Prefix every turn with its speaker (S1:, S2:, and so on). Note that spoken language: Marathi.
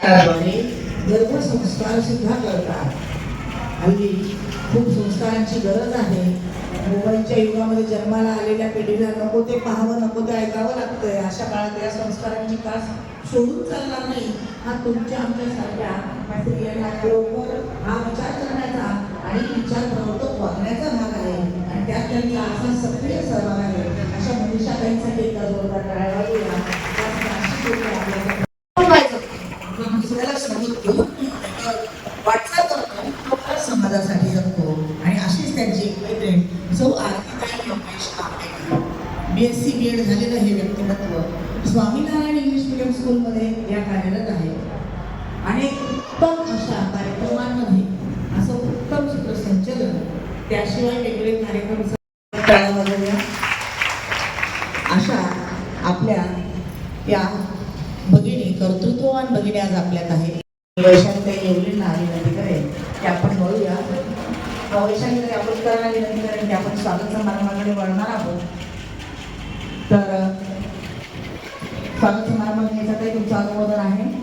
S1: त्याद्वारे गर्भसंस्कार सुद्धा करतात हल्ली खूप संस्कारांची गरज आहे. मोबाईलच्या युगामध्ये जन्माला आलेल्या पिढीला नको ते पाहावं नको ते ऐकावं लागतंय. अशा काळात या संस्कारांची कास सोडून चालणार नाही? हा तुमच्या आमच्यासारख्या स्त्रियांना बरोबर हा विचार करण्याचा आणि विचार प्रवर्तक वागण्याचा भाग आहे. आणि त्यात त्यांचा असा सक्रिय सहभाग आहे. अशा मनीषाताईंसाठी एकदा जोरदार टाळ्या दुसऱ्याला समजून घेऊन करतो तो खरंच समाजासाठी जगतो. आणि अशीच त्यांची एक मैत्रीण जो आर्थिक Yogesh B S C B Ed झालेलं हे व्यक्तिमत्व स्वामीनारायण इंग्लिश मिडियम स्कूलमध्ये या कार्यरत आहे. आणि उत्तम अशा कार्यक्रमांमध्ये असं उत्तम सूत्रसंचलन त्याशिवाय वेगळे कार्यक्रम अशा आपल्या या कर्तृत्ववान भगिनी आज आपल्यात आहे वैशाली एवढी येवलींना विनंती करेल की आपण वळूया वैशाली तरी आपण करायला विनंती करेल की आपण स्वागत समारंभाकडे वळणार आहोत. तर स्वागत समारंभात घ्यायचा काही तुमचं अनुमोदन आहे.